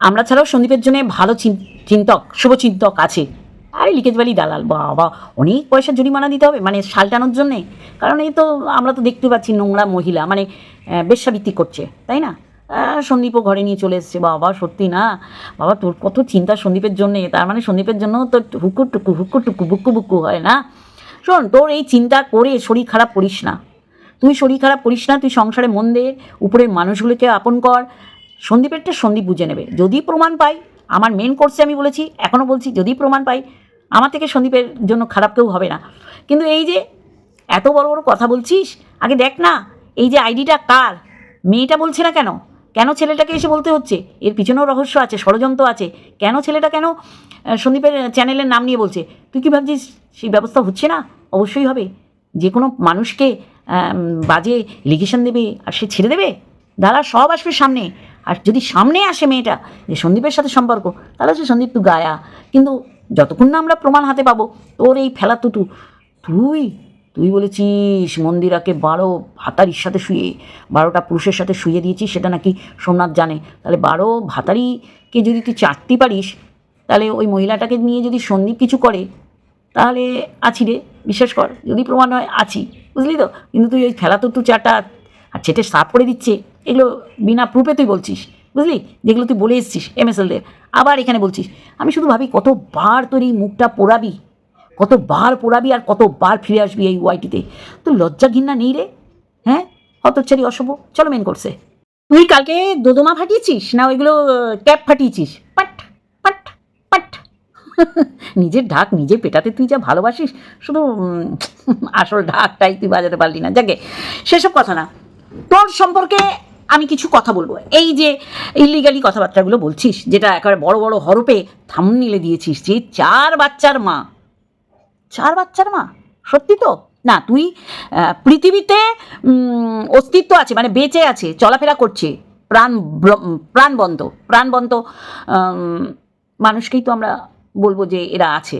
আমরা ছাড়াও সন্দীপের জন্য ভালো চিন- চিন্তক শুভচিন্তক আছে। আরে লিকেজবালি দালাল, বাবা। অনেক পয়সা জরিমানা দিতে হবে মানে শালটানোর জন্যে। কারণ এই তো আমরা তো দেখতে পাচ্ছি নোংরা মহিলা মানে বেশ্যাবৃত্তি করছে, তাই না? সন্দীপও ঘরে নিয়ে চলে এসছে, বাবা, সত্যি না? বাবা, তোর কত চিন্তা সন্দীপের জন্যে, তার মানে সন্দীপের জন্য তোর হুকুর টুকু হুকুর টুকু বুক্কু বুক্কু হয় না? শোন, তোর এই চিন্তা করে শরীর খারাপ করিস না। তুই শরীর খারাপ করিস না, তুই সংসারে মন দে, উপরের মানুষগুলোকে আপন কর সন্দীপেরটা সন্দীপ বুঝে নেবে। যদি প্রমাণ পাই, আমার মেন কোর্সে আমি বলেছি এখনও বলছি, যদি প্রমাণ পাই, আমার থেকে সন্দীপের জন্য খারাপ কেউ হবে না। কিন্তু এই যে এত বড় বড় কথা বলছিস, আগে দেখ না, এই যে আইডিটা কার? মেয়েটা বলছে না কেন? কেন ছেলেটাকে এসে বলতে হচ্ছে? এর পিছনেও রহস্য আছে, ষড়যন্ত্র আছে। কেন ছেলেটা কেন সন্দীপের চ্যানেলের নাম নিয়ে বলছে? তুই কি ভাবছিস, সেই ব্যবস্থা হচ্ছে না? অবশ্যই হবে। যে কোনো মানুষকে বাজে লিগেশন দেবে আর সে ছেড়ে দেবে? দাদা সব আসবে সামনে। আর যদি সামনে আসে মেয়েটা যে সন্দীপের সাথে সম্পর্ক, তাহলে হচ্ছে সন্দীপ তুই গায়া। কিন্তু যতক্ষণ না আমরা প্রমাণ হাতে পাবো, তোর এই ফেলা তুতু, তুই তুই বলেছিস মন্দিরাকে বারো ভাতারির সাথে শুয়ে, বারোটা পুরুষের সাথে শুয়ে দিয়েছিস, সেটা নাকি সোমনাথ জানে। তাহলে বারো ভাতারিকে যদি তুই চাটতে পারিস, তাহলে ওই মহিলাটাকে নিয়ে যদি সন্দীপ কিছু করে, তাহলে আছি রে, বিশ্বাস কর, যদি প্রমাণ হয় আছি। বুঝলি তো? কিন্তু তুই ওই ফেলা তো তুই চাটা আর ছেটে সাফ করে দিচ্ছে। এগুলো বিনা প্রুফে তুই বলছিস, বুঝলি? যেগুলো তুই বলে এসছিস এম এস এমএসএলদের আবার এখানে বলছিস, আমি শুধু ভাবি কতবার তোর এই মুখটা পোড়াবি? কতবার পোড়াবি আর কতবার ফিরে আসবি এই ওয়াইটিতে তুই লজ্জা ঘিন্না নেই রে? হ্যাঁ? হতচ্ছারি অশুভ। চলো মেন করছে তুই কালকে দোদমা ফাটিয়েছিস না ওইগুলো ক্যাপ ফাটিয়েছিস? পাট পাট পাট। নিজের ঢাক নিজে পেটাতে তুই যা ভালোবাসিস, শুধু আসল ঢাকটাই তুই বাজাতে পারলি না। যাকে, সেসব কথা না। তোর সম্পর্কে আমি কিছু কথা বলব। এই যে ইলিগালি কথাবার্তাগুলো বলছিস, যেটা একেবারে বড় বড় হরপে থামনিলে দিয়েছিস যে চার বাচ্চার মা। চার বাচ্চার মা? সত্যি তো? না, তুই পৃথিবীতে অস্তিত্ব আছে মানে বেঁচে আছে, চলাফেরা করছে, প্রাণ প্রাণবন্ত প্রাণবন্ত মানুষকেই তো আমরা বলব যে এরা আছে।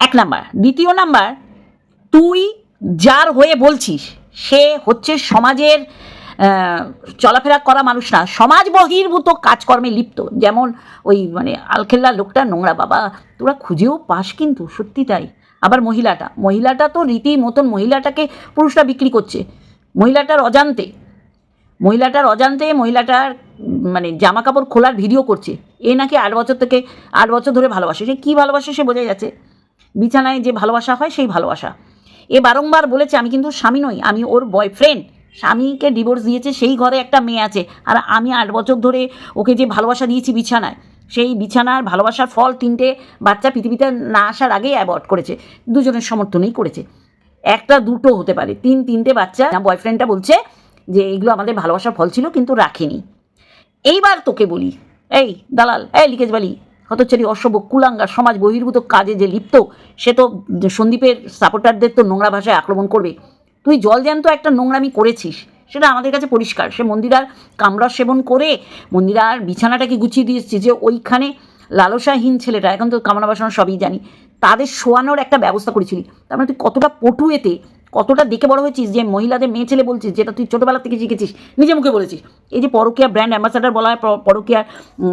এক নাম্বার। দ্বিতীয় নাম্বার, তুই যার হয়ে বলছিস, সে হচ্ছে সমাজের চলাফেরা করা মানুষ না, সমাজ বহির্ভূত কাজকর্মে লিপ্ত। যেমন ওই মানে আলখেল্লা লোকটা, নোংরা বাবা, তোরা খুঁজেও পাস কিন্তু, সত্যি তাই। আবার মহিলাটা মহিলাটা তো রীতি মতন মহিলাটাকে পুরুষরা বিক্রি করছে। মহিলাটার অজান্তে মহিলাটার অজান্তে মহিলাটার মানে জামা কাপড় খোলার ভিডিও করছে। এ নাকি আট বছর থেকে, আট বছর ধরে ভালোবাসে। সে কী ভালোবাসে সে বোঝা যাচ্ছে। বিছানায় যে ভালোবাসা হয়, সেই ভালোবাসা। এ বারংবার বলেছে, আমি কিন্তু স্বামী নই, আমি ওর বয়ফ্রেন্ড স্বামীকে ডিভোর্স দিয়েছে, সেই ঘরে একটা মেয়ে আছে। আর আমি আট বছর ধরে ওকে যে ভালোবাসা দিয়েছি বিছানায়, সেই বিছানার ভালোবাসার ফল তিনটে বাচ্চা পৃথিবীতে না আসার আগেই অ্যাবর্ট করেছে। দুজনের সমর্থনেই করেছে। একটা দুটো হতে পারে। তিন, তিনটে বাচ্চা বয়ফ্রেন্ডটা বলছে যে এগুলো আমাদের ভালোবাসার ফল ছিল কিন্তু রাখেনি। এইবার তোকে বলি, এই দালাল, এই লিকেজ বালি হতচ্ছারি অসভ্য কুলাঙ্গার, সমাজ বহির্ভূত কাজে যে লিপ্ত, সে তো সন্দীপের সাপোর্টারদের তো নোংরা ভাষায় আক্রমণ করবে। তুই জল জ্যান্ত একটা নোংরামি করেছিস, সেটা আমাদের কাছে পরিষ্কার। সে মন্দিরার কামরা সেবন করে মন্দিরার বিছানাটাকে গুছিয়ে দিয়েছে যে ওইখানে লালসাহীন ছেলেটা, এখন তো কামনা বাসনা সবই জানি, তাদের শোয়ানোর একটা ব্যবস্থা করেছিলি। তার মানে তুই কতটা পটু এতে, কতটা দেখে বড় হয়েছিস যে মহিলাদের মেয়ে ছেলে বলছিস, যেটা তুই ছোটোবেলা থেকে শিখেছিস, নিজে মুখে বলেছিস। এই যে পরকীয়া ব্র্যান্ড অ্যাম্বাসাডার বলা হয় পরকীয়ার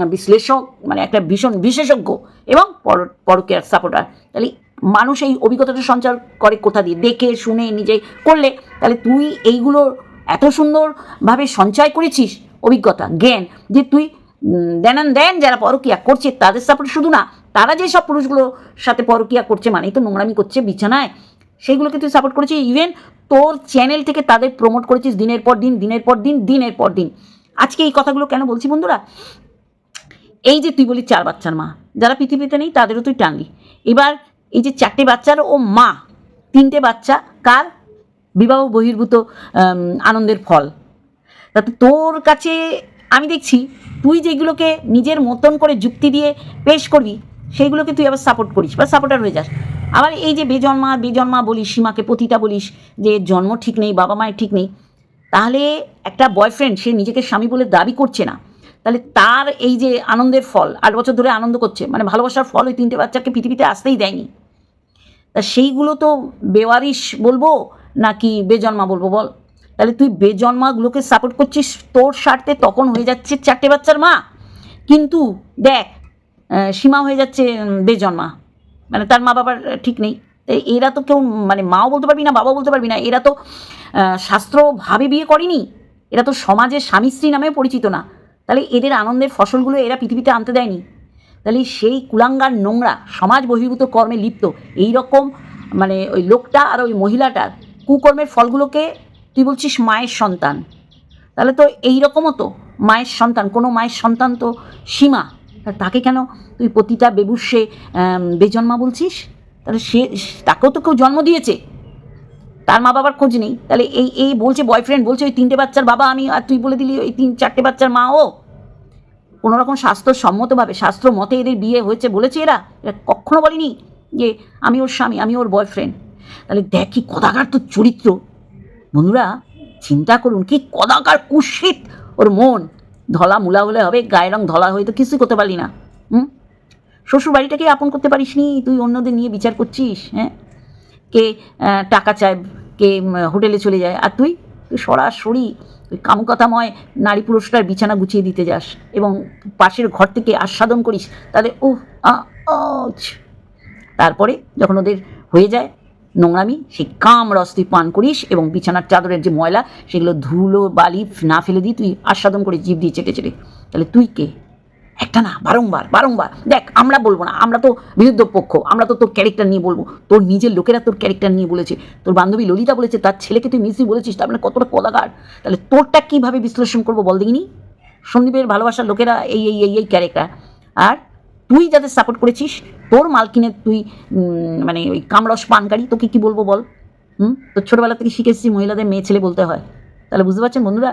বিশ্লেষক মানে একটা ভীষণ বিশেষজ্ঞ এবং পর- পরকীয়ার সাপোর্টার। তাহলে মানুষ এই অভিজ্ঞতাটা সঞ্চার করে কোথা দিয়ে? দেখে শুনে নিজে করলে তাহলে তুই এইগুলো এত সুন্দরভাবে সঞ্চয় করেছিস অভিজ্ঞতা জ্ঞান যে তুই উম, দেন দেন যারা পরকিয়া করছে তাদের সাপোর্ট শুধু না তারা যে সব পুরুষগুলোর সাথে পরকিয়া করছে মানেই তো নোংরামি করছে বিছানায়। সেইগুলোকে তুই সাপোর্ট করেছিস ইভেন তোর চ্যানেল থেকে তাদের প্রমোট করেছিস দিনের পর দিন দিনের পর দিন দিনের পর দিন। আজকে এই কথাগুলো কেন বলছি বন্ধুরা? এই যে তুই বলি চার বাচ্চার মা যারা পৃথিবীতে নেই তাদেরও তুই টানলি। এবার এই যে চারটে বাচ্চার ও মা, তিনটে বাচ্চা, কার? বিবাহ বহির্ভূত আনন্দের ফল। তাতে তোর কাছে আমি দেখছি, তুই যেগুলোকে নিজের মতন করে যুক্তি দিয়ে পেশ করবি, সেইগুলোকে তুই আবার সাপোর্ট করিস বা সাপোর্টার হয়ে যাস। আবার এই যে বেজন্মা বেজন্মা বলিস, সীমাকে পতিতা বলিস, যে জন্ম ঠিক নেই, বাবা মায়ের ঠিক নেই, তাহলে একটা বয়ফ্রেন্ড সে নিজেকে স্বামী বলে দাবি করছে না। তাহলে তার এই যে আনন্দের ফল, আট বছর ধরে আনন্দ করছে মানে ভালোবাসার ফল ওই তিনটে বাচ্চাকে পৃথিবীতে আসতেই দেয়নি। তা সেইগুলো তো বেওয়ারিশ বলব নাকি বেজন্মা বলব বল? তাহলে তুই বেজন্মাগুলোকে সাপোর্ট করছিস, তোর স্বার্থে তখন হয়ে যাচ্ছে চারটে বাচ্চার মা। কিন্তু দেখ সীমা হয়ে যাচ্ছে বেজন্মা। মানে তার মা বাবার ঠিক নেই। এরা তো কেউ মানে মাও বলতে পারবি না, বাবাও বলতে পারবি না, এরা তো শাস্ত্রভাবে বিয়ে করেনি। এরা তো সমাজের স্বামী স্ত্রী নামেও পরিচিত না। তাহলে এদের আনন্দের ফসলগুলো এরা পৃথিবীতে আনতে দেয়নি। তাহলে সেই কুলাঙ্গার নোংরা সমাজ বহির্ভূত কর্মে লিপ্ত, এই রকম মানে ওই লোকটা আর ওই মহিলাটার কুকর্মের ফলগুলোকে তুই বলছিস মায়ের সন্তান। তাহলে তো এই রকমও তো মায়ের সন্তান, কোনো মায়ের সন্তান তো সীমা। তাকে কেন তুই প্রতিটা বেবুসে বেজন্মা বলছিস? তাহলে সে, তাকেও তো কেউ জন্ম দিয়েছে। তার মা বাবার খোঁজ নেই। তাহলে এই এই বলছে বয়ফ্রেন্ড বলছে ওই তিনটে বাচ্চার বাবা আমি, আর তুই বলে দিলি ওই তিন, চারটে বাচ্চার মা ও। কোনো রকম স্বাস্থ্যসম্মতভাবে শাস্ত্র মতে এদের বিয়ে হয়েছে বলেছে এরা? এরা কখনো বলেনি যে আমি ওর স্বামী, আমি ওর বয়ফ্রেন্ড তাহলে দেখ কদাকার তোর চরিত্র। বন্ধুরা, চিন্তা করুন কি কদাকার কুৎসিত ওর মন। ধলা মুলা হলে হবে, গায়ের রং ধলা হয়ে তো কিছুই করতে পারলি না। হুম? শ্বশুর বাড়িটাকে আপন করতে পারিস নি, তুই অন্যদের নিয়ে বিচার করছিস হ্যাঁ? কে টাকা চায়, কে হোটেলে চলে যায়, আর তুই? তুই সরাসরি ওই কামকথাময় নারী পুরুষরা বিছানা গুছিয়ে দিতে যাস এবং পাশের ঘর থেকে আস্বাদন করিস, তাদের ও তারপরে যখন ওদের হয়ে যায় নোংরামি, সেই কাম রস তুই পান করিস এবং বিছানার চাদরের যে ময়লা, সেগুলো ধুলো বালি না ফেলে দিয়ে তুই আস্বাদন করে জীব দিয়ে চেটে চেটে। তাহলে তুই কে? একটা না, বারংবার বারংবার। দেখ, আমরা বলব না, আমরা তো বিরুদ্ধ পক্ষ, আমরা তো তোর ক্যারেক্টার নিয়ে বলব। তোর নিজের লোকেরা তোর ক্যারেক্টার নিয়ে বলেছে, তোর বান্ধবী ললিতা বলেছে, তার ছেলেকে তুই মিসি বলেছিস, তার মানে কতটা কদাকার তাহলে তোরটা কীভাবে বিশ্লেষণ করব বল দেখিনি? সন্দীপের ভালোবাসার লোকেরা এই এই এই এই ক্যারেক্টার আর তুই যাদের সাপোর্ট করেছিস, তোর মালকিনের তুই মানে ওই কামরস পানকারী, তোকে কি বলব বল? হুম? তোর ছোটোবেলা থেকে শিখে এসেছি মহিলাদের মেয়ে ছেলে বলতে হয়। তাহলে বুঝতে পারছেন বন্ধুরা?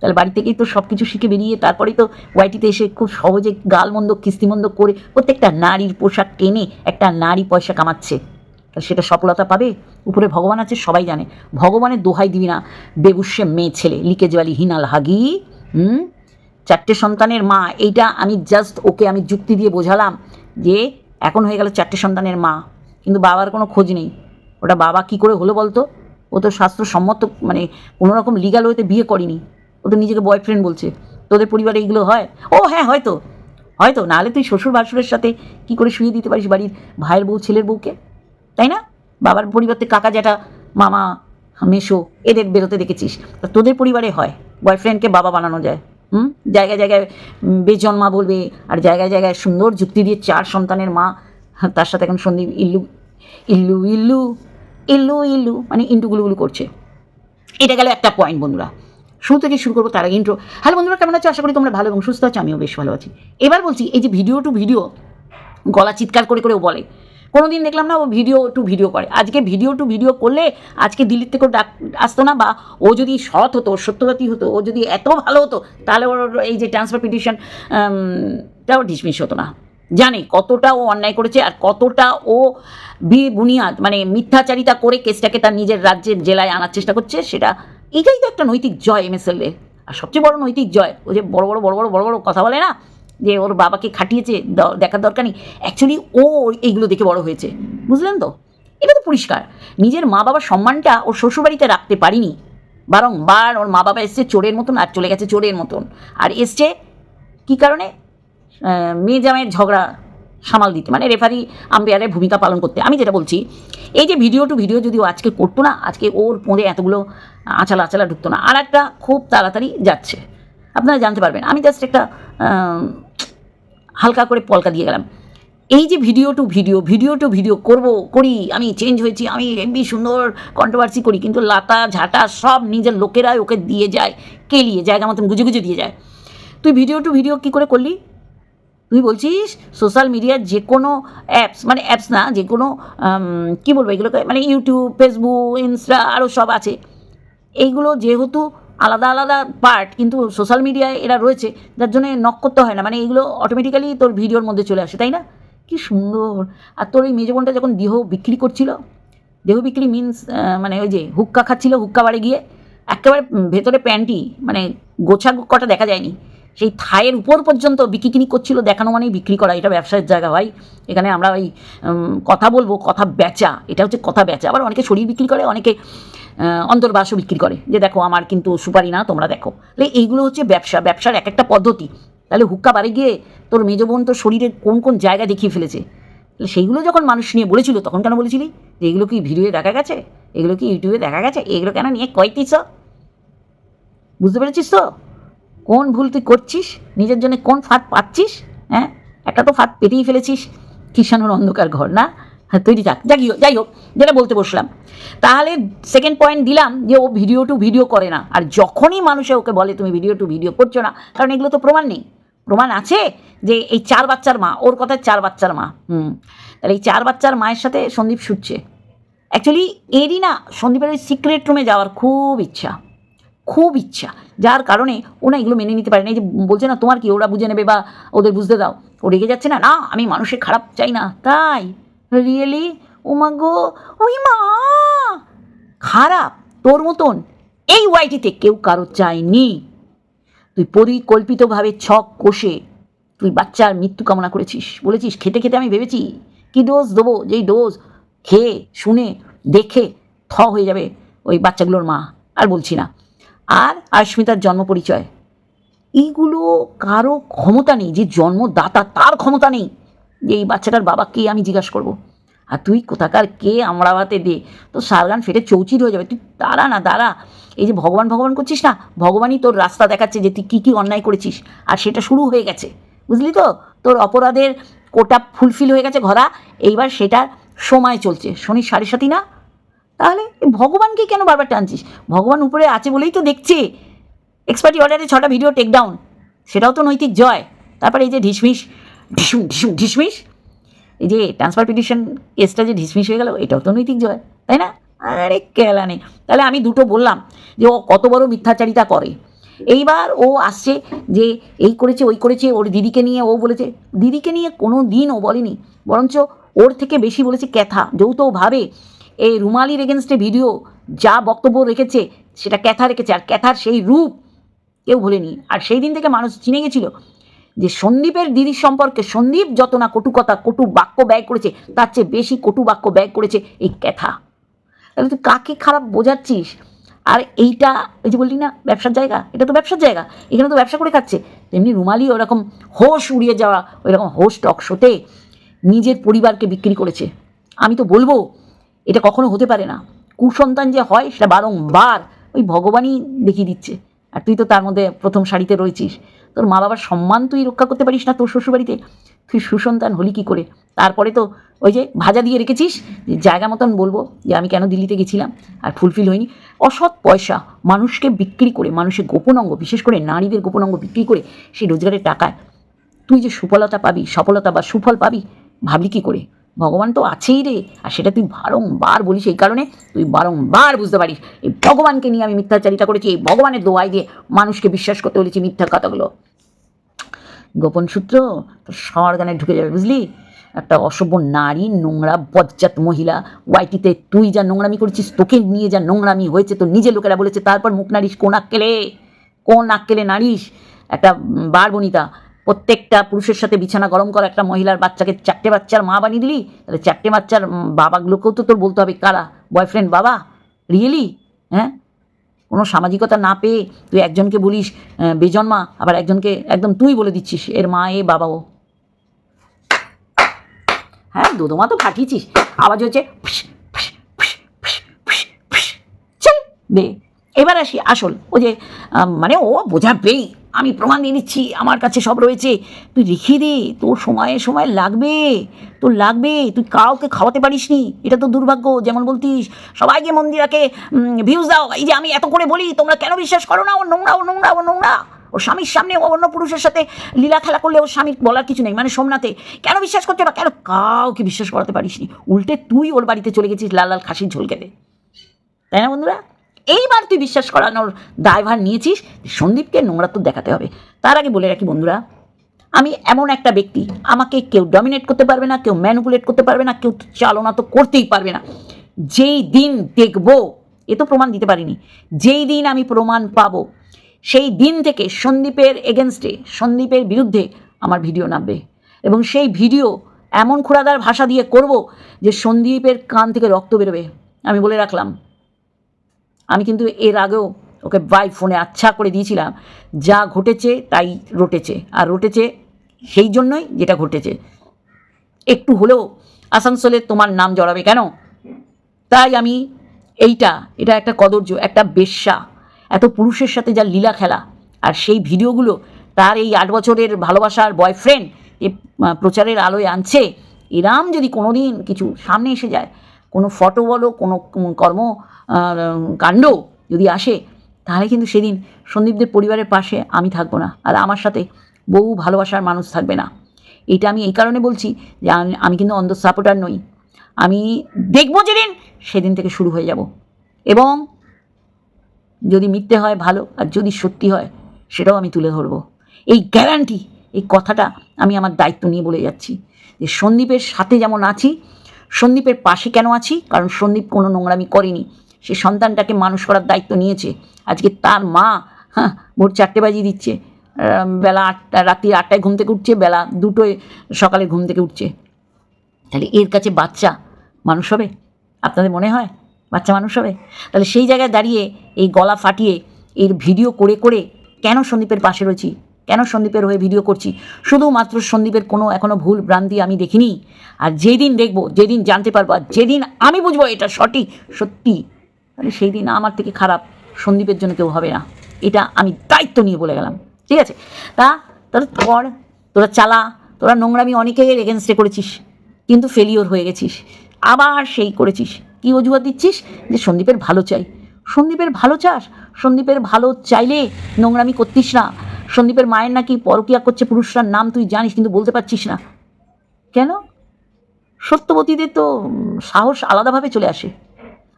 তাহলে বাড়ি থেকেই তো সব কিছু শিখে বেরিয়ে তারপরেই তো ওয়াইটিতে এসে খুব সহজে গালমন্দ, কিস্তিমন্দ করে প্রত্যেকটা নারীর পোশাক টেনে একটা নারী পয়সা কামাচ্ছে। তাহলে সেটা সফলতা পাবে? উপরে ভগবান আছে, সবাই জানে। ভগবানের দোহাই দিবি না, বেগুসে মেয়ে ছেলে লিকেজওয়ালি হিনাল হাগি, হুম? চারটে সন্তানের মা, এইটা আমি জাস্ট ওকে আমি যুক্তি দিয়ে বোঝালাম যে এখন হয়ে গেল চারটে সন্তানের মা। কিন্তু বাবার কোনো খোঁজ নেই। ওটা বাবা কি করে হলো বলতো? ও তো শাস্ত্রসম্মত মানে কোনো রকম লিগাল ওয়েতে বিয়ে করেনি। ও তো নিজেকে বয়ফ্রেন্ড বলছে। তোদের পরিবারে এইগুলো হয়? ও হ্যাঁ হয়তো। হয়তো নাহলে তুই শ্বশুর বাসুরের সাথে কি করে শুয়ে দিতে পারিস বাড়ির ভাইয়ের বউ ছেলের বউকে? তাই না? বাবার পরিবর্তে কাকা জ্যাঠা মামা মেশো এদের বেরোতে দেখেছিস। তা তোদের পরিবারে হয়? বয়ফ্রেন্ডকে বাবা বানানো যায়। হুম? জায়গায় জায়গায় বেজন্মা বলবে আর জায়গায় জায়গায় সুন্দর যুক্তি দিয়ে চার সন্তানের মা হ্যাঁ, তার সাথে এখন সন্দীপ ইল্লু ইল্লু ইল্লু ইল্লু ইল্লু মানে ইন্টু গুলুগুলু করছে। এটা গেল একটা পয়েন্ট বন্ধুরা। শুরু থেকে শুরু করব, তার আগে ইন্ট্রো হ্যালো বন্ধুরা, কেমন আছো? আশা করি তোমরা ভালো এবং সুস্থ আছো, আমিও বেশ ভালো আছি। এবার বলছি, এই যে ভিডিও টু ভিডিও গলা চিৎকার করে করেও বলে। কোনো দিন দেখলাম না, ও ভিডিও টু ভিডিও করে। আজকে ভিডিও টু ভিডিও করলে, আজকে দিল্লির থেকেও ডাক আসতো না, বা ও যদি সৎ হতো, সত্যবাদী হতো, ও যদি এত ভালো হতো, তাহলে ওর এই যে ট্রান্সফার পিটিশন তাও ডিসমিস হতো না। জানে কতটা ও অন্যায় করেছে আর কতটা ও বি, বুনিয়াদ মানে মিথ্যাচারিতা করে কেসটাকে তার নিজের রাজ্যের জেলায় আনার চেষ্টা করছে, সেটা এটাই তো একটা নৈতিক জয় এমএসএল এর। আর সবচেয়ে বড় নৈতিক জয়, ও যে বড় বড় বড় বড় বড় বড় কথা বলে না? যে ওর বাবাকে খাটিয়েছে দেখার দরকার নেই। অ্যাকচুয়ালি ও এইগুলো দেখে বড় হয়েছে। বুঝলেন তো? এটা তো পরিষ্কার। নিজের মা বাবার সম্মানটা ওর শ্বশুরবাড়িতে রাখতে পারিনি। বারংবার ওর মা বাবা এসছে চোরের মতন আর চলে গেছে চোরের মতন। আর এসছে কী কারণে? মেয়ে জামাইয়ের ঝগড়া। সামাল দিতে। মানে রেফারি আম্পায়ারের ভূমিকা পালন করতে। আমি যেটা বলছি, এই যে ভিডিও টু ভিডিও যদি ও আজকে করতো না, আজকে ওর পোঁদে এতগুলো আঁচালা আঁচালা ঢুকতো না, আর একটা খুব তাড়াতাড়ি যাচ্ছে। আপনারা জানতে পারবেন, আমি জাস্ট একটা হালকা করে পলকা দিয়ে গেলাম। এই যে video to video video to video করব, করি, আমি চেঞ্জ হয়েছি, আমি এমবি সুন্দর কন্ট্রোভার্সি করি, কিন্তু লাতা, ঝাঁটা সব নিজের লোকেরাই ওকে দিয়ে যায় কেলিয়ে জায়গা মতন গুজে গুজে দিয়ে যায়। তুই ভিডিও টু ভিডিও কী করে করলি? তুই বলছিস সোশ্যাল মিডিয়ার যে কোনো অ্যাপস মানে অ্যাপস না যে কোনো কী বলব এগুলোকে মানে ইউটিউব ফেসবুক ইনস্টা আরও সব আছে। এইগুলো যেহেতু আলাদা আলাদা পার্ট কিন্তু সোশ্যাল মিডিয়ায় এরা রয়েছে, যার জন্য নক করতে হয় না। মানে এগুলো অটোমেটিক্যালি তোর ভিডিওর মধ্যে চলে আসে, তাই না? কি সুন্দর। আর তোর ওই মেজো বোনটা যখন দেহ বিক্রি করছিল, দেহ বিক্রি মিন্স মানে ওই যে হুক্কা খাচ্ছিল হুক্কা বাড়ি গিয়ে, একেবারে ভেতরে প্যান্টি মানে গোছা কটা দেখা যায়নি। সেই থায়ের উপর পর্যন্ত বিক্রি করছিল, দেখানো মানেই বিক্রি করা, এটা ব্যবসায়ের জায়গা ভাই। এখানে আমরা ওই কথা বলব, কথা বেচা, এটা হচ্ছে কথা বেচা। আবার অনেকে শরীর বিক্রি করে, অনেকে অন্তর্বাসও বিক্রি করে। যে দেখো, আমার কিন্তু সুপারি না, তোমরা দেখো। তাহলে এইগুলো হচ্ছে ব্যবসা, ব্যবসার এক একটা পদ্ধতি। তাহলে হুক্কা বাড়ি গিয়ে তোর মেজ বোন তোর শরীরের কোন কোন জায়গা দেখিয়ে ফেলেছে? তাহলে সেইগুলো যখন মানুষ নিয়ে বলেছিল, তখন কেন বলেছিলি? যে এগুলো কি ভিডিওয়ে দেখা গেছে? এগুলো কি ইউটিউবে দেখা গেছে? এগুলো কেন নিয়ে কয়তিস বুঝতে পেরেছিস তো? কোন ভুল তুই করছিস? নিজের জন্য কোন ফাঁদ পাচ্ছিস? হ্যাঁ? একটা তো ফাঁদ পেতেই ফেলেছিস। কিষানোর অন্ধকার ঘর, না? হ্যাঁ তৈরি থাক। যাই হোক যাই হোক, যেটা বলতে বসলাম। তাহলে সেকেন্ড পয়েন্ট দিলাম যে ও ভিডিও টু ভিডিও করে না। আর যখনই মানুষে ওকে বলে, তুমি ভিডিও টু ভিডিও করছ না, কারণ এগুলো তো প্রমাণ নেই। প্রমাণ আছে যে এই চার বাচ্চার মা, ওর কথায় চার বাচ্চার মা। হুম। তাহলে এই চার বাচ্চার মায়ের সাথে সন্দীপ শুচ্ছে। অ্যাকচুয়ালি এরই না, সন্দীপের ওই সিক্রেট রুমে যাওয়ার খুব ইচ্ছা। খুব ইচ্ছা। যার কারণে ও না এগুলো মেনে নিতে পারে না। যে বলছে না, তোমার কি? ওরা বুঝে নেবে বা ওদের বুঝতে দাও। ও রেগে যাচ্ছে না। না, আমি মানুষের খারাপ চাই না। তাই? রিয়েলি ও মা গো, ওই মা! খারাপ তোর মতন এই ওয়াইটিতে কেউ কারও চায়নি। তুই পরিকল্পিতভাবে ছক কষে তুই বাচ্চার মৃত্যু কামনা করেছিস। বলেছিস খেতে খেতে আমি ভেবেছি কি ডোজ দেবো? যেই ডোজ খেয়ে, শুনে, দেখে থ হয়ে যাবে ওই বাচ্চাগুলোর মা। আর বলছি না। আর আশ্মিতার জন্ম পরিচয়। এইগুলো কারও ক্ষমতা নেই, যে জন্মদাতা তার ক্ষমতা নেই, যে এই বাচ্চাটার বাবা কে আমি জিজ্ঞাসা করব? আর তুই কোথাকার, কে আমড়াবাতে দে? তো সারগান ফেটে চৌচির হয়ে যাবে, তুই দাঁড়া না, দাঁড়া। এই যে ভগবান ভগবান করছিস না, ভগবানই তোর রাস্তা দেখাচ্ছে যে তুই কী কী অন্যায় করেছিস, আর সেটা শুরু হয়ে গেছে। বুঝলি তো? তোর অপরাধের কোটা ফুলফিল হয়ে গেছে ঘরা এইবার সেটার সময় চলছে। শনি সাড়ে সাতই না? তাহলে ভগবানকে কেন বারবার টানছিস? ভগবান উপরে আছে বলেই তো দেখছে। এক্সপার্টি অর্ডারে ছটা ভিডিও টেক ডাউন সেটাও তো নৈতিক জয়। তারপরে এই যে ঢিসমিস, ঢিসুম ঢিসুম, ঢিসমিস। এই যে ট্রান্সফার পিটিশন কেসটা যে ঢিসমিস হয়ে গেল, এটাও তো নৈতিক জয়, তাই না? আরে কেলা নেই। তাহলে আমি দুটো বললাম যে ও কত বড় মিথ্যাচারিতা করে। এইবার ও আসছে যে এই করেছে, ওই করেছে, ওর দিদিকে নিয়ে ও বলেছে। দিদিকে নিয়ে কোনো দিন ও বলেনি। বরঞ্চ ওর থেকে বেশি বলেছে ক্যাথা, যৌথভাবে। এই রুমালির এগেনস্টে ভিডিও যা বক্তব্য রেখেছে, সেটা ক্যাথা রেখেছে, আর ক্যাথার সেই রূপ কেউ ভোলেনি। আর সেই দিন থেকে মানুষ চিনে গেছিল যে সন্দীপের দিদির সম্পর্কে সন্দীপ যত না কটু কথা কটু বাক্য ব্যয় করেছে, তার চেয়ে বেশি কটু বাক্য ব্যয় করেছে এই ক্যাথা। তাহলে তুই কাকে খারাপ বোঝাচ্ছিস? আর এইটা, এই যে বললি না, ব্যবসার জায়গা, এটা তো ব্যবসার জায়গা, এখানে তো ব্যবসা করে খাচ্ছে। তেমনি রুমালি ওরকম হোশ উড়িয়ে যাওয়া, ওইরকম হোশ টক শোতে নিজের পরিবারকে বিক্রি করেছে। আমি তো বলব এটা কখনো হতে পারে না। কুসন্তান যে হয়, সেটা বারংবার ওই ভগবানই দেখিয়ে দিচ্ছে। আর তুই তো তার মধ্যে প্রথম সারিতে রয়েছিস। তোর মা বাবার সম্মান তুই রক্ষা করতে পারিস না তোর শ্বশুরবাড়িতে। তুই সুসন্তান হলি কী করে? তারপরে তো ওই যে ভাজা দিয়ে রেখেছিস জায়গা মতন বলব যে আমি কেন দিল্লিতে গেছিলাম আর ফুলফিল হয়নি। অসৎ পয়সা মানুষকে বিক্রি করে, মানুষের গোপন অঙ্গ, বিশেষ করে নারীদের গোপন অঙ্গ বিক্রি করে সেই রোজগারের টাকায়। তুই যে সুফলতা পাবি, সফলতা বা সুফল পাবি, ভাবলি কী করে? ভগবান তো আছেই রে। আর সেটা তুই বারংবার বলিস, এই কারণে তুই বারংবার বুঝতে পারিস, এই ভগবানকে নিয়ে আমি মিথ্যাচারিতা করেছি, এই ভগবানের দোয়াই দিয়ে মানুষকে বিশ্বাস করতে বলেছি মিথ্যা কথাগুলো। গোপন সূত্র তো সবার গানে ঢুকে যাবে, বুঝলি? একটা অসভ্য নারী, নোংরা, বজ্জাত মহিলা, ওয়াইটিতে তুই যা নোংরামি করেছিস, তোকে নিয়ে যা নোংরামি হয়েছে তো নিজে লোকেরা বলেছে, তারপর মুখ নারিস কোন আক্কেলে? কোন আক্কেলে নারিস একটা বার বনিতা প্রত্যেকটা পুরুষের সাথে বিছানা গরম করা, একটা মহিলার বাচ্চাকে চারটে বাচ্চার মা বানিয়ে দিলি? তাহলে চারটে বাচ্চার বাবাগুলোকেও তো তোর বলতে হবে, কারা? বয়ফ্রেন্ড বাবা? রিয়েলি হ্যাঁ? কোনো সামাজিকতা না পেয়ে তুই একজনকে বলিস বেজন্মা আবার একজনকে একদম তুই বলে দিচ্ছিস, এর মা, এ, বাবা, ও হ্যাঁ দোদমা তো ফাটিয়েছিস আওয়াজ হচ্ছে দে। এবার আসি, আসল। ও যে মানে ও বোঝাবেই। আমি প্রমাণ দিয়ে দিচ্ছি, আমার কাছে সব রয়েছে। তুই রেখে দে, তোর সময়ে সময় লাগবে, তোর লাগবে। তুই কাউকে খাওয়াতে পারিস নি এটা তো দুর্ভাগ্য, যেমন বলতিস। সবাইকে মন্দিরাকে ভিউজ দাও। এই যে আমি এত করে বলি, তোমরা কেন বিশ্বাস করো না? ও নোংরা ও নোংরা ও নোংরা। ওর স্বামীর সামনে ও অন্য পুরুষের সাথে লীলা খেলা করলে ওর স্বামীর বলার কিছু নেই। মানে সোমনাথে, কেন বিশ্বাস করতে বা কেন কাউকে বিশ্বাস করাতে পারিস নি উল্টে তুই ওর বাড়িতে চলে গেছিস, লাল লাল খাসির ঝোল খেতে। তাই না বন্ধুরা? এইবার তুই বিশ্বাস করানোর দায়ভার নিয়েছিস, সন্দীপকে নোংরা তো দেখাতে হবে। তার আগে বলে রাখি বন্ধুরা, আমি এমন একটা ব্যক্তি, আমাকে কেউ ডমিনেট করতে পারবে না, কেউ ম্যানুপুলেট করতে পারবে না, কেউ চালনা তো করতেই পারবে না। যেই দিন দেখব, এ তো প্রমাণ দিতে পারিনি, যেই দিন আমি প্রমাণ পাবো, সেই দিন থেকে সন্দীপের এগেনস্টে, সন্দীপের বিরুদ্ধে আমার ভিডিও নামবে। এবং সেই ভিডিও এমন খোড়াদার ভাষা দিয়ে করব যে সন্দীপের কান থেকে রক্ত বেরোবে। আমি বলে রাখলাম আমি কিন্তু এর আগেও ওকে বাই ফোনে আচ্ছা করে দিয়েছিলাম, যা ঘটেছে তাই রটেছে। আর রটেছে সেই জন্যই যেটা ঘটেছে। একটু হলেও আসানসোলে তোমার নাম জড়াবে কেন? তাই আমি এইটা, এটা একটা কদর্য একটা বেশ্যা, এত পুরুষের সাথে যা লীলা খেলা, আর সেই ভিডিওগুলো তার এই আট বছরের ভালোবাসার বয়ফ্রেন্ড এ প্রচারের আলোয় আনছে, এরাম যদি কোনো দিন কিছু সামনে এসে যায়, কোনো ফটো বলো কোনো কর্ম কাণ্ড যদি আসে, তাহলে কিন্তু সেদিন সন্দীপদের পরিবারের পাশে আমি থাকব না। আর আমার সাথে বহু ভালোবাসার মানুষ থাকবে না। এটা আমি এই কারণে বলছি যে আমি- কিন্তু অন্ধ সাপোর্টার নই। আমি দেখব যেদিন, সেদিন থেকে শুরু হয়ে যাব। এবং যদি মিথ্যে হয়, ভালো, আর যদি সত্যি হয়, সেটাও আমি তুলে ধরবো। এই গ্যারান্টি এই কথাটা আমি আমার দায়িত্ব নিয়ে বলে যাচ্ছি যে সন্দীপের সাথে যেমন আছি, সন্দীপের পাশে কেন আছি? কারণ সন্দীপ কোনো নোংরামি করেনি। সে সন্তানটাকে মানুষ করার দায়িত্ব নিয়েছে। আজকে তার মা হ্যাঁ ভোর চারটে বাজিয়ে দিচ্ছে। বেলা আটটা, রাত্রি আটটায় ঘুম থেকে উঠছে, বেলা দুটোয় সকালে ঘুম থেকে উঠছে। তাহলে এর কাছে বাচ্চা মানুষ হবে? আপনাদের মনে হয়? বাচ্চা মানুষ হবে? তাহলে সেই জায়গায় দাঁড়িয়ে এই গলা ফাটিয়ে এর ভিডিও করে করে কেন সন্দীপের পাশে রয়েছি? কেন সন্দীপের হয়ে ভিডিও করছি? শুধুমাত্র সন্দীপের কোনো এখনও ভুল ভ্রান্তি আমি দেখিনি। আর যেদিন দেখব, যেদিন জানতে পারব, আর যেদিন আমি বুঝব এটা সঠিক, সত্যি তাহলে সেই দিন আমার থেকে খারাপ সন্দীপের জন্য কেউ হবে না। এটা আমি দায়িত্ব নিয়ে বলে গেলাম। ঠিক আছে? তা তোরা কর, তোরা চালা, তোরা নোংরামি অনেকের এগেনস্টে করেছিস, কিন্তু ফেলিওর হয়ে গেছিস। আবার সেই করেছিস। কি অজুহাত দিচ্ছিস? যে সন্দীপের ভালো চাই। সন্দীপের ভালো চাস? সন্দীপের ভালো চাইলে নোংরামি করতিস না। সন্দীপের মায়ের নাকি পরকিয়া করছে পুরুষরার নাম তুই জানিস, কিন্তু বলতে পারছিস না। কেন? সত্যবতীদের তো সাহস আলাদাভাবে চলে আসে।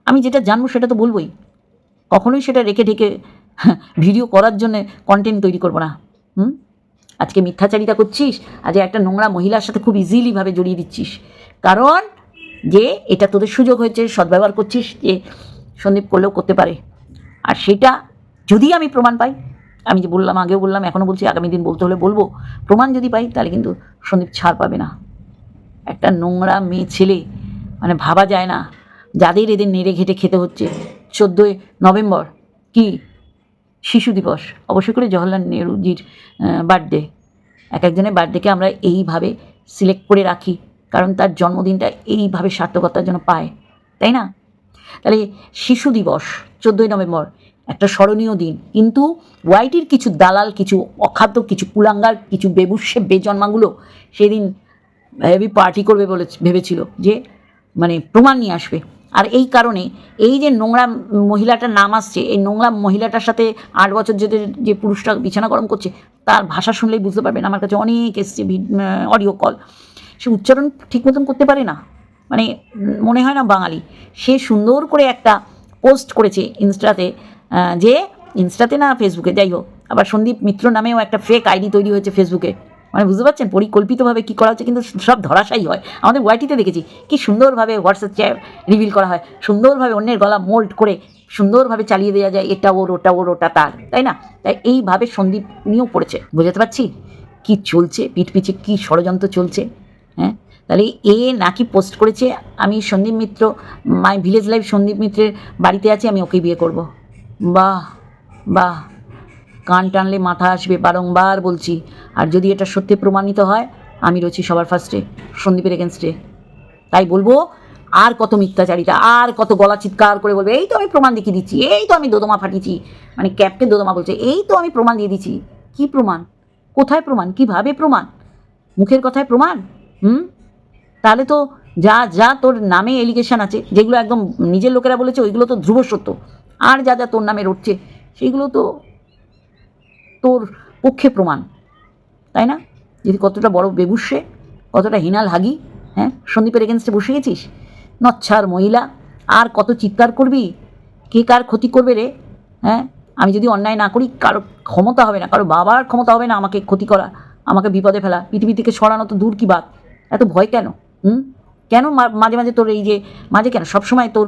আমি যেটা জানব সেটা তো বলবোই। কখনোই সেটা রেখে ঢেকে ভিডিও করার জন্য কন্টেন্ট তৈরি করব না। হুম? আজকে মিথ্যাচারিতা করছিস, আজ একটা নোংরা মহিলার সাথে খুব ইজিলিভাবে জড়িয়ে দিচ্ছিস। কারণ যে এটা তোদের সুযোগ হয়েছে, সদ্ব্যবহার করছিস, যে সন্দীপ করলেও করতে পারে। আর সেটা যদি আমি প্রমাণ পাই, আমি যে বললাম, আগেও বললাম এখনও বলছি, আগামী দিন বলতে হলে বলব, প্রমাণ যদি পাই, তাহলে কিন্তু সন্দীপ ছাড় পাবে না। একটা নোংরা মেয়ে ছেলে মানে ভাবা যায় না। যাদের এদের নেড়ে ঘেটে খেতে হচ্ছে। চোদ্দোই নভেম্বর কি? শিশু দিবস। অবশ্যই করে জওহরলাল নেহরুজির বার্থডে এক একজনের বার্থডেকে আমরা এইভাবে সিলেক্ট করে রাখি, কারণ তার জন্মদিনটা এইভাবে সার্থকতার জন্য পায়, তাই না? তাহলে শিশু দিবস, চোদ্দোই নভেম্বর, একটা স্মরণীয় দিন। কিন্তু ওয়াইটির কিছু দালাল, কিছু অখাদ্য, কিছু কুলাঙ্গার, কিছু বেবুসে বেজন্মাগুলো সেদিন হেভি পার্টি করবে বলে ভেবেছিল যে মানে প্রমাণ নিয়ে আসবে। আর এই কারণে এই যে নোংরা মহিলাটার নাম আসছে, এই নোংরা মহিলাটার সাথে আট বছর যে যে পুরুষটা বিছানা গরম করছে, তার ভাষা শুনলেই বুঝতে পারবেন। আমার কাছে অনেক এসছে অডিও কল সে উচ্চারণ ঠিক মতন করতে পারে না। মানে মনে হয় না বাঙালি। সে সুন্দর করে একটা পোস্ট করেছে ইনস্টাতে যে ইনস্টাতে না, ফেসবুকে, যাই হোক। আবার সন্দীপ মিত্র নামেও একটা ফেক আইডি তৈরি হয়েছে ফেসবুকে। মানে বুঝতে পারছেন? পরিকল্পিতভাবে কী করা হচ্ছে? কিন্তু সব ধরাশাই হয়। আমাদের ওয়াইটিতে দেখেছি, কি সুন্দরভাবে হোয়াটসঅ্যাপ চ্যাট রিভিল করা হয়। সুন্দরভাবে অন্যের গলা মোল্ড করে সুন্দরভাবে চালিয়ে দেওয়া যায়, এটা ওর, ওটা ওর, ওটা তার, তাই না? তাই এইভাবে সন্দীপ নিয়েও পড়েছে। বোঝাতে পারছি? কি চলছে? পিঠ পিছে কী ষড়যন্ত্র চলছে? হ্যাঁ? তাহলে এ নাকি পোস্ট করেছে, আমি Sandeep Mitra my village life Sandeep মিত্রের বাড়িতে আছি, আমি ওকে বিয়ে করব। বাহ বাহ। কান টানলে মাথা আসবে বারংবার বলছি। আর যদি এটা সত্যি প্রমাণিত হয়, আমি রয়েছি সবার ফার্স্টে সন্দীপের এগেনস্টে তাই বলব, আর কত মিথ্যাচারিতা, আর কত গলা চিৎকার করে বলবে, এই তো আমি প্রমাণ দেখিয়ে দিচ্ছি, এই তো আমি দোদমা ফাটিয়েছি। মানে ক্যাপ্টেন দোদমা বলছে, এই তো আমি প্রমাণ দিয়ে দিচ্ছি। কি প্রমাণ? কোথায় প্রমাণ? কীভাবে প্রমাণ? মুখের কথায় প্রমাণ? হুম? তাহলে তো যা যা তোর নামে এলিগেশন আছে, যেগুলো একদম নিজের লোকেরা বলেছে, ওইগুলো তো ধ্রুব সত্য। আর যা যা তোর নামে রটছে সেইগুলো তো তোর পক্ষে প্রমাণ, তাই না? যদি কতটা বড় বেবুসে, কতটা হিনাল হাগি হ্যাঁ? সন্দীপের এগেনস্টে বসে গেছিস? নচ্ছার মহিলা, আর কত চিৎকার করবি? কে কার ক্ষতি করবে রে? হ্যাঁ? আমি যদি অন্যায় না করি, কারও ক্ষমতা হবে না, কারও বাবার ক্ষমতা হবে না আমাকে ক্ষতি করা, আমাকে বিপদে ফেলা, পৃথিবী থেকে সরানো তো দূর কি বাদ এত ভয় কেন? হুম? কেন মাঝে মাঝে তোর এই যে, মাঝে কেন? সবসময় তোর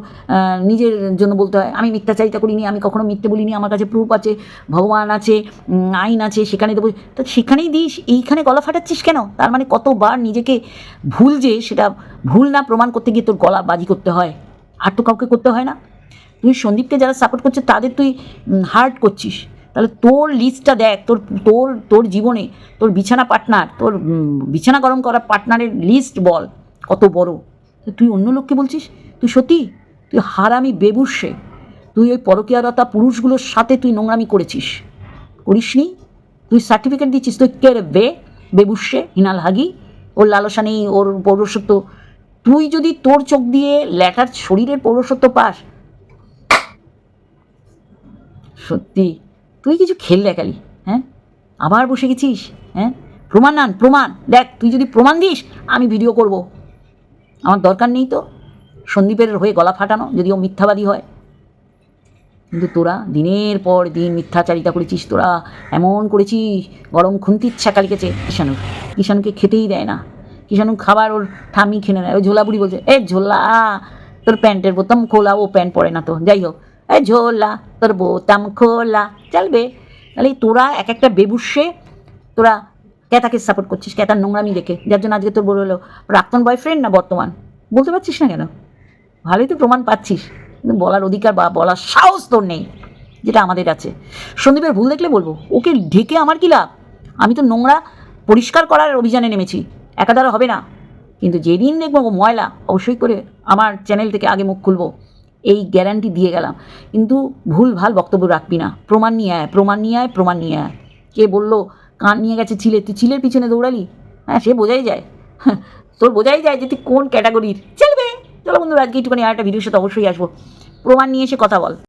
নিজের জন্য বলতে হয়, আমি মিথ্যাচারিতা করিনি, আমি কখনো মিথ্যে বলিনি, আমার কাছে প্রুফ আছে, ভগবান আছে আইন আছে, সেখানে দেবো, তো সেখানেই দিস, এইখানে গলা ফাটাচ্ছিস কেন? তার মানে কতবার নিজেকে ভুল যে, সেটা ভুল না প্রমাণ করতে গিয়ে তোর গলা বাজি করতে হয়, আর তো কাউকে করতে হয় না। তুই সন্দীপকে যারা সাপোর্ট করছে, তাদের তুই হার্ট করছিস। তাহলে তোর লিস্টটা দেখ, তোর তোর তোর জীবনে, তোর বিছানা পার্টনার তোর বিছানা গরম করা পার্টনারের লিস্ট বল। কত বড়। তুই অন্য লোককে বলছিস? তুই সত্যি তুই হারামি বেবুসে তুই ওই পরকীয়ারতা পুরুষগুলোর সাথে তুই নোংরামি করেছিস। করিসনি? তুই সার্টিফিকেট দিচ্ছিস, তুই কে রে বে? বেবুসে হিনাল হাগি, ওর লালসা নেই, ওর পৌরসত্ব তুই যদি তোর চোখ দিয়ে ল্যাটার শরীরের পৌরসত্ব পাস, সত্যি, তুই কিছু খেল দেখালি হ্যাঁ? আবার বসে গেছিস হ্যাঁ? প্রমাণ আন, প্রমাণ, দেখ, তুই যদি প্রমাণ দিস, আমি ভিডিও করব। আমার দরকার নেই তো। সন্দীপের হয়ে গলা ফাটানো যদি ও মিথ্যাবাদী হয়। কিন্তু তোরা দিনের পর দিন মিথ্যাচারিতা করেছিস, তোরা এমন করেছিস, গরম খুন্তির ছাকা লিখেছে। কিষাণুর, কিষাণুকে খেতেই দেয় না। কিষাণু খাবার ওর ঠামি খেনে নেয়। ওই ঝোলা বুড়ি বলছে, এ ঝোলা, তোর প্যান্টের বোতাম খোলা, ও প্যান্ট পরে না তো। যাই হোক, এ ঝোলা, তোর বোতাম খোলা। চলবে তাহলে তোরা এক একটা বেবুসে, তোরা ক্যাতাকে সাপোর্ট করছিস? ক্যাতার নোংরামি দেখে? যার জন্য আজকে তোর বলল প্রাক্তন বয়ফ্রেন্ড না বর্তমান? বলতে পারছিস না কেন? ভালোই তো প্রমাণ পাচ্ছিস। কিন্তু বলার অধিকার বা বলার সাহস তোর নেই, যেটা আমাদের আছে। সন্দীপের ভুল দেখলে বলব, ওকে ঢেকে আমার কি লাভ? আমি তো নোংরা পরিষ্কার করার অভিযানে নেমেছি, একা দ্বারা হবে না। কিন্তু যেদিন দেখব ও ময়লা, অবশ্যই করে আমার চ্যানেল থেকে আগে মুখ খুলবো। এই গ্যারান্টি দিয়ে গেলাম। কিন্তু ভুল ভালো বক্তব্য রাখবি না। প্রমাণ নিয়ে আয়, প্রমাণ নিয়ে আয়, প্রমাণ নিয়ে আয়। কে বলল কান নিয়ে গেছে ছিলে। তুই ছিলের পিছনে দৌড়ালি? হ্যাঁ সে বোঝাই যায়। তোর বোঝাই যায় যে তুই কোন ক্যাটাগরির? চলবে। চলো বন্ধু আজকে একটুখানি আর একটা ভিডিওর সাথে অবশ্যই আসব। প্রমাণ নিয়ে এসে কথা বল।